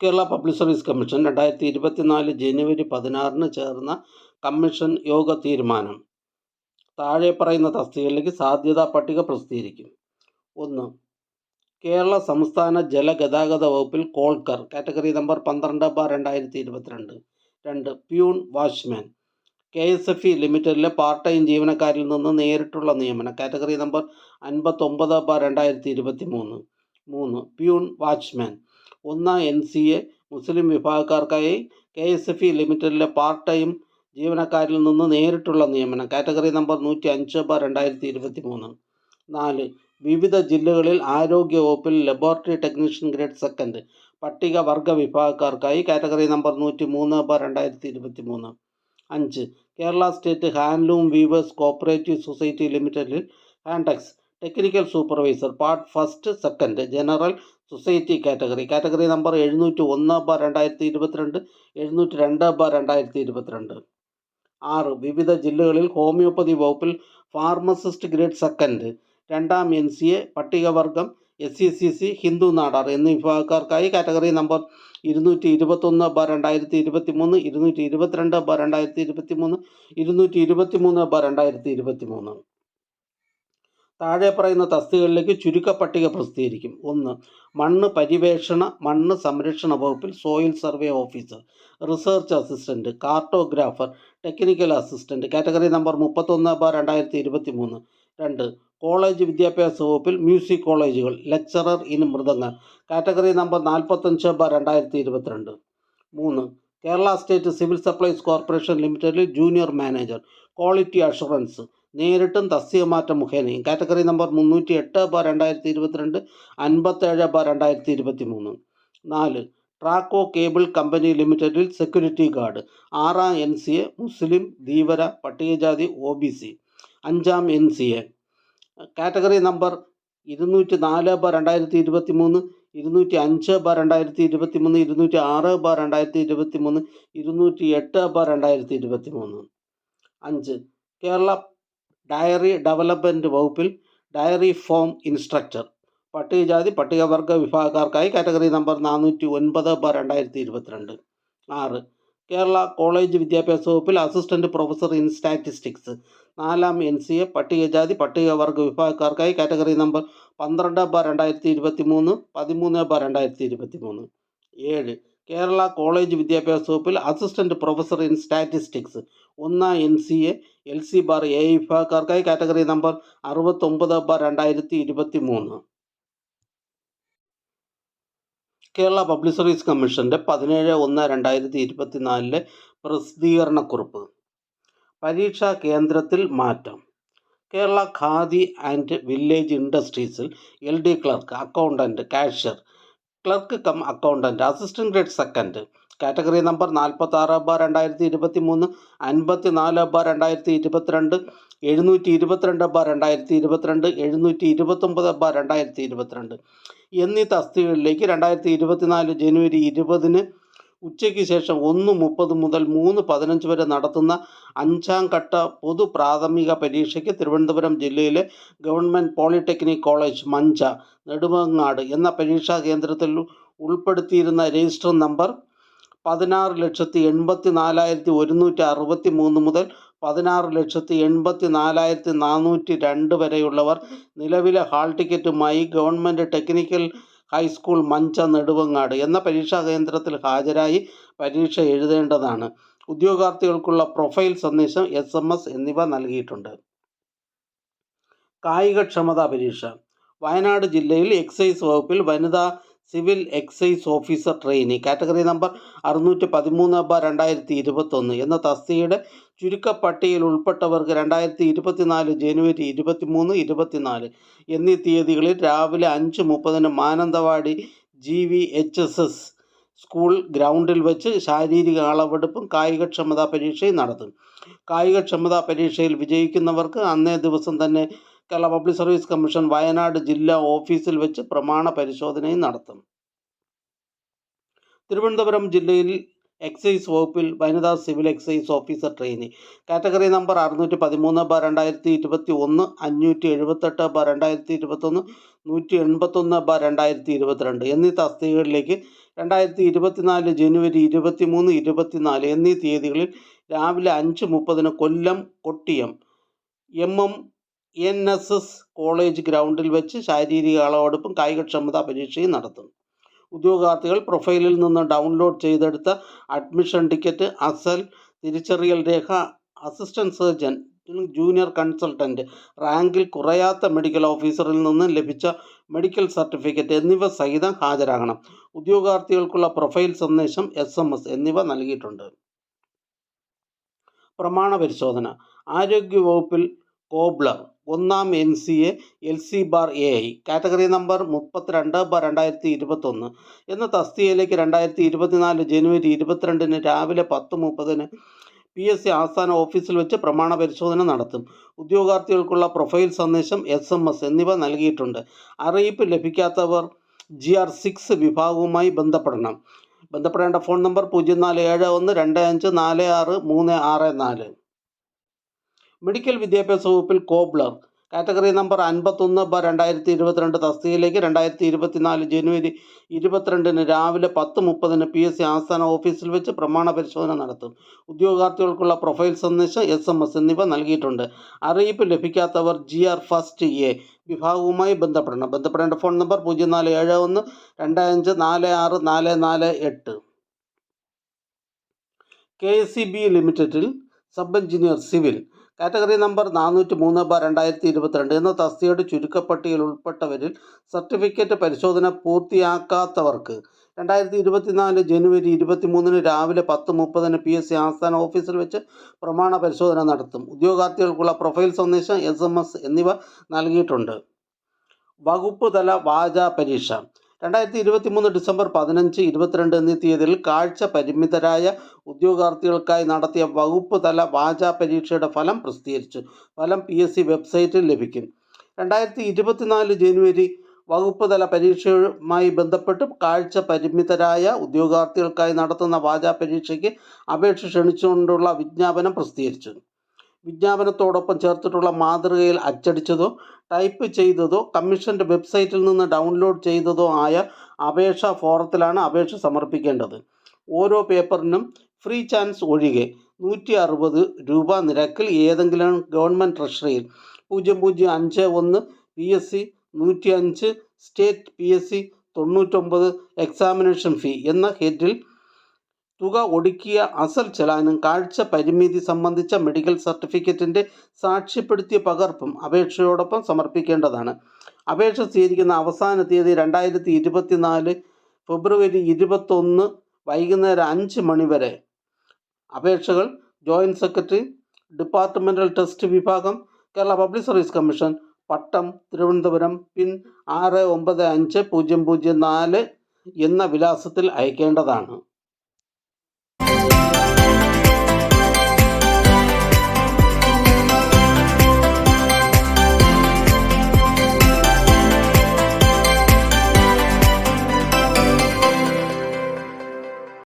Kerala public service commission രണ്ടായിരത്തി ഇരുപത്തിനാല് ജനുവരി പതിനാറിന് ചേർന്ന കമ്മീഷൻ യോഗ തീരുമാനം. താഴെ പറയുന്ന തസ്തികയിലേക്ക് സാധ്യതാ പട്ടിക പ്രസിദ്ധീകരിക്കും. ഒന്ന് കേരള സംസ്ഥാന ജലഗതാഗത വകുപ്പിൽ കോൾക്കർ കാറ്റഗറി നമ്പർ പന്ത്രണ്ട് ബാർ രണ്ടായിരത്തി ഇരുപത്തിരണ്ട് രണ്ട് peon watchman K S F E ലിമിറ്റഡിലെ part time ജീവനക്കാരിൽ നിന്ന് നേരിട്ടുള്ള നിയമനം കാറ്റഗറി നമ്പർ അൻപത്തൊമ്പത് ബാർ രണ്ടായിരത്തി ഇരുപത്തി മൂന്ന് മൂന്ന് പ്യൂൺ വാച്ച്മാൻ ഒന്നാം എൻ സി എ മുസ്ലിം വിഭാഗക്കാർക്കായി കെ എസ് എഫ് ഇ ലിമിറ്റഡിലെ പാർട്ട് ടൈം ജീവനക്കാരിൽ നിന്ന് നേരിട്ടുള്ള നിയമനം. കാറ്റഗറി നമ്പർ നൂറ്റി അഞ്ച് ബാർ രണ്ടായിരത്തി ഇരുപത്തി മൂന്ന് നാല്. വിവിധ ജില്ലകളിൽ ആരോഗ്യ വകുപ്പിൽ ലബോറട്ടറി ടെക്നീഷ്യൻ ഗ്രേഡ് സെക്കൻഡ്. പട്ടിക വർഗ വിഭാഗക്കാർക്കായി കാറ്റഗറി നമ്പർ നൂറ്റി മൂന്ന് ബാർ രണ്ടായിരത്തി ഇരുപത്തി മൂന്ന് അഞ്ച്. Kerala state handloom weavers cooperative society ലിമിറ്റഡിൽ Hantex technical supervisor. Part first second. General society category category number എഴുന്നൂറ്റി ഒന്ന് ബാർ രണ്ടായിരത്തി ഇരുപത്തിരണ്ട് എഴുന്നൂറ്റി രണ്ട് ബാർ രണ്ടായിരത്തി ഇരുപത്തിരണ്ട് ആറ് വിവിധ ജില്ലകളിൽ ഹോമിയോപ്പതി വകുപ്പിൽ ഫാർമസിസ്റ്റ് ഗ്രേഡ് സെക്കൻഡ്. രണ്ടാം N C A പട്ടികവർഗം S C C C Hindu Nadar എന്നീ വിഭാഗക്കാർക്കായി കാറ്റഗറി നമ്പർ ഇരുന്നൂറ്റി ഇരുപത്തൊന്ന് ബാർ രണ്ടായിരത്തി ഇരുപത്തി മൂന്ന് ഇരുന്നൂറ്റി ഇരുപത്തിരണ്ട് ബാർ രണ്ടായിരത്തി ഇരുപത്തി മൂന്ന് ഇരുന്നൂറ്റി ഇരുപത്തി മൂന്ന് ബാർ രണ്ടായിരത്തി ഇരുപത്തി മൂന്ന് താഴെ പറയുന്ന തസ്തികകളിലേക്ക് ചുരുക്കപ്പട്ടിക പ്രസിദ്ധീകരിക്കും. ഒന്ന് മണ്ണ് പരിവേഷണ മണ്ണ് സംരക്ഷണ വകുപ്പിൽ soil survey officer research assistant cartographer technical assistant category number മുപ്പത്തൊന്ന് ബാർ രണ്ടായിരത്തി ഇരുപത്തി മൂന്ന് രണ്ട് കോളേജ് വിദ്യാഭ്യാസ വകുപ്പിൽ മ്യൂസിക് കോളേജുകൾ lecturer in mridanga category number നാൽപ്പത്തഞ്ച് ബാർ രണ്ടായിരത്തി ഇരുപത്തിരണ്ട് മൂന്ന് Kerala state civil supplies corporation ലിമിറ്റഡിൽ ജൂനിയർ മാനേജർ ക്വാളിറ്റി അഷുറൻസ് നേരിട്ടും തസ്തികമാറ്റം മുഖേനയും കാറ്റഗറി നമ്പർ മുന്നൂറ്റി എട്ട് ബാർ രണ്ടായിരത്തി ഇരുപത്തിരണ്ട് അൻപത്തേഴ് ബാർ രണ്ടായിരത്തി ഇരുപത്തി മൂന്ന് നാല് ട്രാക്കോ കേബിൾ കമ്പനി ലിമിറ്റഡിൽ സെക്യൂരിറ്റി ഗാർഡ് ആറാം എൻ സി എ മുസ്ലിം ധീവര പട്ടികജാതി ഒ ബി സി. അഞ്ചാം N C A. Category number ഇരുന്നൂറ്റി നാല് ബാർ രണ്ടായിരത്തി ഇരുപത്തി മൂന്ന് ഇരുന്നൂറ്റി അഞ്ച് ബാർ രണ്ടായിരത്തി ഇരുപത്തി മൂന്ന് ഇരുന്നൂറ്റി ആറ് ബാർ രണ്ടായിരത്തി ഇരുപത്തി മൂന്ന് ഇരുന്നൂറ്റി എട്ട് ബാർ രണ്ടായിരത്തി ഇരുപത്തി മൂന്ന് അഞ്ച് കേരള ഡയറി ഡെവലപ്മെന്റ് വകുപ്പിൽ ഡയറി ഫോം ഇൻസ്ട്രക്ടർ. പട്ടികജാതി പട്ടികവർഗ വിഭാഗക്കാർക്കായി കാറ്റഗറി നമ്പർ നാനൂറ്റി ഒൻപത് ബാർ രണ്ടായിരത്തി ഇരുപത്തിരണ്ട് ആറ് കേരള കോളേജ് വിദ്യാഭ്യാസ വകുപ്പിൽ അസിസ്റ്റന്റ് പ്രൊഫസർ ഇൻ സ്റ്റാറ്റിസ്റ്റിക്സ്. നാലാം എൻ സി എ പട്ടികജാതി പട്ടികവർഗ വിഭാഗക്കാർക്കായി കാറ്റഗറി നമ്പർ പന്ത്രണ്ട് ബാർ രണ്ടായിരത്തി ഇരുപത്തി മൂന്ന് പതിമൂന്ന് ബാർ രണ്ടായിരത്തി ഇരുപത്തി മൂന്ന് ഏഴ് കേരള കോളേജ് വിദ്യാഭ്യാസ വകുപ്പിൽ അസിസ്റ്റന്റ് പ്രൊഫസർ ഇൻ സ്റ്റാറ്റിസ്റ്റിക്സ് ഒന്നാം N C A L C bar A വിഭാഗക്കാർക്കായി category number അറുപത്തൊമ്പത് ബാർ രണ്ടായിരത്തി ഇരുപത്തി മൂന്ന് കേരള പബ്ലിക് സർവീസ് കമ്മീഷന്റെ പതിനേഴ് ഒന്ന് രണ്ടായിരത്തി ഇരുപത്തിനാലിലെ പ്രസിദ്ധീകരണക്കുറിപ്പ്. പരീക്ഷാ കേന്ദ്രത്തിൽ മാറ്റം. Kerala Khadi and village ഇൻഡസ്ട്രീസിൽ L D clerk accountant cashier clerk cum accountant assistant grade second. Category number നാൽപ്പത്തി ആറ് ബാർ രണ്ടായിരത്തി ഇരുപത്തി മൂന്ന് അൻപത്തി നാല് ബാർ രണ്ടായിരത്തി ഇരുപത്തിരണ്ട് എഴുന്നൂറ്റി ഇരുപത്തിരണ്ട് ബാർ രണ്ടായിരത്തി ഇരുപത്തിരണ്ട് എഴുന്നൂറ്റി ഇരുപത്തൊമ്പത് ബാർ രണ്ടായിരത്തി ഇരുപത്തിരണ്ട് എന്നീ തസ്തികകളിലേക്ക് രണ്ടായിരത്തി ഇരുപത്തിനാല് ജനുവരി ഇരുപതിന് ഉച്ചയ്ക്ക് ശേഷം ഒന്ന് മുപ്പത് മുതൽ മൂന്ന് പതിനഞ്ച് വരെ നടത്തുന്ന അഞ്ചാം ഘട്ട പൊതു പ്രാഥമിക പരീക്ഷയ്ക്ക് തിരുവനന്തപുരം ജില്ലയിലെ government polytechnic college Mancha Nedumangad എന്ന പരീക്ഷാ കേന്ദ്രത്തിൽ ഉൾപ്പെടുത്തിയിരുന്ന രജിസ്റ്റർ നമ്പർ പതിനാറ് ലക്ഷത്തി എൺപത്തി നാലായിരത്തി ഒരുന്നൂറ്റി അറുപത്തി മൂന്ന് മുതൽ പതിനാറ് ലക്ഷത്തി എൺപത്തി നാലായിരത്തി നാനൂറ്റി രണ്ട് വരെയുള്ളവർ നിലവിലെ hall ടിക്കറ്റുമായി government technical high school Mancha Nedumangad എന്ന പരീക്ഷാ കേന്ദ്രത്തിൽ ഹാജരായി പരീക്ഷ എഴുതേണ്ടതാണ്. ഉദ്യോഗാർത്ഥികൾക്കുള്ള പ്രൊഫൈൽ സന്ദേശം എസ് എം എസ് എന്നിവ നൽകിയിട്ടുണ്ട്. കായികക്ഷമതാ പരീക്ഷ. വയനാട് ജില്ലയിൽ എക്സൈസ് വകുപ്പിൽ വനിതാ civil excise officer trainee. Category number അറുന്നൂറ്റി പതിമൂന്ന് ബാർ രണ്ടായിരത്തി ഇരുപത്തൊന്ന് എന്ന തസ്തികയുടെ ചുരുക്കപ്പട്ടികയിൽ ഉൾപ്പെട്ടവർക്ക് രണ്ടായിരത്തി ഇരുപത്തിനാല് ജനുവരി ഇരുപത്തിമൂന്ന് ഇരുപത്തിനാല് എന്നീ തീയതികളിൽ രാവിലെ അഞ്ച് മുപ്പതിന് Mananthavady G V H S S school ഗ്രൗണ്ടിൽ വെച്ച് ശാരീരിക അളവെടുപ്പും കായികക്ഷമതാ പരീക്ഷയും നടത്തും. കായികക്ഷമതാ പരീക്ഷയിൽ വിജയിക്കുന്നവർക്ക് അന്നേ ദിവസം തന്നെ Kerala public service commission Wayanad ജില്ലാ ഓഫീസിൽ വെച്ച് പ്രമാണ പരിശോധനയും നടത്തും. തിരുവനന്തപുരം ജില്ലയിൽ എക്സൈസ് വകുപ്പിൽ വനിതാ civil excise officer trainee category number അറുന്നൂറ്റി പതിമൂന്ന് ബാർ രണ്ടായിരത്തി ഇരുപത്തി ഒന്ന് അഞ്ഞൂറ്റി എഴുപത്തെട്ട് ബാർ രണ്ടായിരത്തി ഇരുപത്തൊന്ന് നൂറ്റി എൺപത്തൊന്ന് ബാർ രണ്ടായിരത്തി ഇരുപത്തിരണ്ട് എന്നീ തസ്തികകളിലേക്ക് രണ്ടായിരത്തി ഇരുപത്തിനാല് ജനുവരി ഇരുപത്തി ഇരുപത്തിമൂന്ന് ഇരുപത്തിനാല് എന്നീ തീയതികളിൽ രാവിലെ അഞ്ച് മുപ്പതിന് Kollam Kottiyam M M N S S college ഗ്രൗണ്ടിൽ വെച്ച് ശാരീരിക അളവെടുപ്പും കായികക്ഷമതാ പരീക്ഷയും നടത്തും ഉദ്യോഗാർത്ഥികൾ പ്രൊഫൈലിൽ നിന്ന് ഡൗൺലോഡ് ചെയ്തെടുത്ത അഡ്മിഷൻ ടിക്കറ്റ് അസൽ തിരിച്ചറിയൽ രേഖ അസിസ്റ്റന്റ് സർജൻ ജൂനിയർ കൺസൾട്ടന്റ് റാങ്കിൽ കുറയാത്ത മെഡിക്കൽ ഓഫീസറിൽ നിന്ന് ലഭിച്ച മെഡിക്കൽ സർട്ടിഫിക്കറ്റ് എന്നിവ സഹിതം ഹാജരാകണം. ഉദ്യോഗാർത്ഥികൾക്കുള്ള പ്രൊഫൈൽ സന്ദേശം എസ് എം എസ് എന്നിവ നൽകിയിട്ടുണ്ട്. പ്രമാണ പരിശോധന. ആരോഗ്യവകുപ്പിൽ കോബ്ലർ ഒന്നാം N C A L C bar A I category number മുപ്പത്തിരണ്ട് ബാർ രണ്ടായിരത്തി ഇരുപത്തൊന്ന് എന്ന തസ്തികയിലേക്ക് രണ്ടായിരത്തി ഇരുപത്തിനാല് ജനുവരി ഇരുപത്തിരണ്ടിന് രാവിലെ പത്ത് മുപ്പതിന് പി എസ് സി ആസ്ഥാന ഓഫീസിൽ വെച്ച് പ്രമാണ പരിശോധന നടത്തും. ഉദ്യോഗാർത്ഥികൾക്കുള്ള പ്രൊഫൈൽ സന്ദേശം എസ് എം എസ് എന്നിവ നൽകിയിട്ടുണ്ട്. അറിയിപ്പ് ലഭിക്കാത്തവർ ജി ആർ സിക്സ് വിഭാഗവുമായി ബന്ധപ്പെടണം. ബന്ധപ്പെടേണ്ട ഫോൺ നമ്പർ പൂജ്യം നാല് ഏഴ് ഒന്ന് രണ്ട് അഞ്ച് നാല് ആറ് മൂന്ന് ആറ് നാല്. മെഡിക്കൽ വിദ്യാഭ്യാസ വകുപ്പിൽ കോബ്ലർ കാറ്റഗറി നമ്പർ അൻപത്തൊന്ന് ബ രണ്ടായിരത്തി ഇരുപത്തിരണ്ട് തസ്തികയിലേക്ക് രണ്ടായിരത്തി ഇരുപത്തിനാല് ജനുവരി ഇരുപത്തിരണ്ടിന് രാവിലെ പത്ത് മുപ്പതിന് പി എസ് സി ആസ്ഥാന ഓഫീസിൽ വെച്ച് പ്രമാണ പരിശോധന നടത്തും. ഉദ്യോഗാർത്ഥികൾക്കുള്ള പ്രൊഫൈൽ സന്ദേശം എസ് എം എസ് എന്നിവ നൽകിയിട്ടുണ്ട്. അറിയിപ്പ് ലഭിക്കാത്തവർ ജി ആർ ഫസ്റ്റ് എ വിഭാഗവുമായി ബന്ധപ്പെടണം. ബന്ധപ്പെടേണ്ട ഫോൺ നമ്പർ പൂജ്യം നാല് ഏഴ് ഒന്ന് രണ്ട് അഞ്ച് നാല് ആറ് നാല് നാല് എട്ട്. കെ എസ് സി ബി ലിമിറ്റഡിൽ sub engineer civil category number നാനൂറ്റി മൂന്ന് ബാർ രണ്ടായിരത്തി ഇരുപത്തിരണ്ട് എന്ന തസ്തികയുടെ ചുരുക്കപ്പട്ടികയിൽ ഉൾപ്പെട്ടവരിൽ സർട്ടിഫിക്കറ്റ് പരിശോധന പൂർത്തിയാക്കാത്തവർക്ക് രണ്ടായിരത്തി ഇരുപത്തിനാല് ജനുവരി ഇരുപത്തിമൂന്നിന് രാവിലെ പത്ത് മുപ്പതിന് പി എസ് സി ആസ്ഥാന ഓഫീസിൽ വെച്ച് പ്രമാണ പരിശോധന നടത്തും. ഉദ്യോഗാർത്ഥികൾക്കുള്ള പ്രൊഫൈൽ സന്ദേശം എസ് എം എസ് എന്നിവ നൽകിയിട്ടുണ്ട്. വകുപ്പ് തല വാചാ പരീക്ഷ. രണ്ടായിരത്തി ഇരുപത്തി മൂന്ന് ഡിസംബർ പതിനഞ്ച് ഇരുപത്തിരണ്ട് എന്നീ തീയതിയിൽ കാഴ്ച പരിമിതരായ ഉദ്യോഗാർത്ഥികൾക്കായി നടത്തിയ വകുപ്പ് തല വാചാ പരീക്ഷയുടെ ഫലം പ്രസിദ്ധീകരിച്ചു. ഫലം പി എസ് സി വെബ്സൈറ്റിൽ ലഭിക്കും. രണ്ടായിരത്തി ഇരുപത്തിനാല് ജനുവരി വകുപ്പ് തല പരീക്ഷയുമായി ബന്ധപ്പെട്ട് കാഴ്ച പരിമിതരായ ഉദ്യോഗാർത്ഥികൾക്കായി നടത്തുന്ന വാചാ പരീക്ഷയ്ക്ക് അപേക്ഷ ക്ഷണിച്ചുകൊണ്ടുള്ള വിജ്ഞാപനം പ്രസിദ്ധീകരിച്ചു. വിജ്ഞാപനത്തോടൊപ്പം ചേർത്തിട്ടുള്ള മാതൃകയിൽ അച്ചടിച്ചതോ ടൈപ്പ് ചെയ്തതോ കമ്മീഷന്റെ വെബ്സൈറ്റിൽ നിന്ന് ഡൗൺലോഡ് ചെയ്തതോ ആയ അപേക്ഷാ ഫോറത്തിലാണ് അപേക്ഷ സമർപ്പിക്കേണ്ടത്. ഓരോ പേപ്പറിനും ഫ്രീ ചാൻസ് ഒഴികെ നൂറ്റി അറുപത് രൂപ നിരക്കിൽ ഏതെങ്കിലും ഗവൺമെന്റ് ട്രഷറിയിൽ പൂജ്യം പൂജ്യം അഞ്ച് ഒന്ന് പി എസ് സി നൂറ്റി അഞ്ച് സ്റ്റേറ്റ് പി എസ് സി തൊണ്ണൂറ്റൊമ്പത് എക്സാമിനേഷൻ ഫീ എന്ന ഹെഡിൽ തുക ഒടുക്കിയ അസൽ ചെലാനും കാഴ്ച പരിമിതി സംബന്ധിച്ച മെഡിക്കൽ സർട്ടിഫിക്കറ്റിന്റെ സാക്ഷ്യപ്പെടുത്തിയ പകർപ്പും അപേക്ഷയോടൊപ്പം സമർപ്പിക്കേണ്ടതാണ്. അപേക്ഷ സ്വീകരിക്കുന്ന അവസാന തീയതി രണ്ടായിരത്തി ഇരുപത്തിനാല് ഫെബ്രുവരി ഇരുപത്തൊന്ന് വൈകുന്നേരം അഞ്ച് മണി വരെ. അപേക്ഷകൾ ജോയിന്റ് സെക്രട്ടറി ഡിപ്പാർട്ട്മെന്റൽ ടെസ്റ്റ് വിഭാഗം Kerala public service commission Pattom Thiruvananthapuram pin ആറ് ഒമ്പത് അഞ്ച് പൂജ്യം പൂജ്യം നാല് എന്ന വിലാസത്തിൽ അയക്കേണ്ടതാണ്.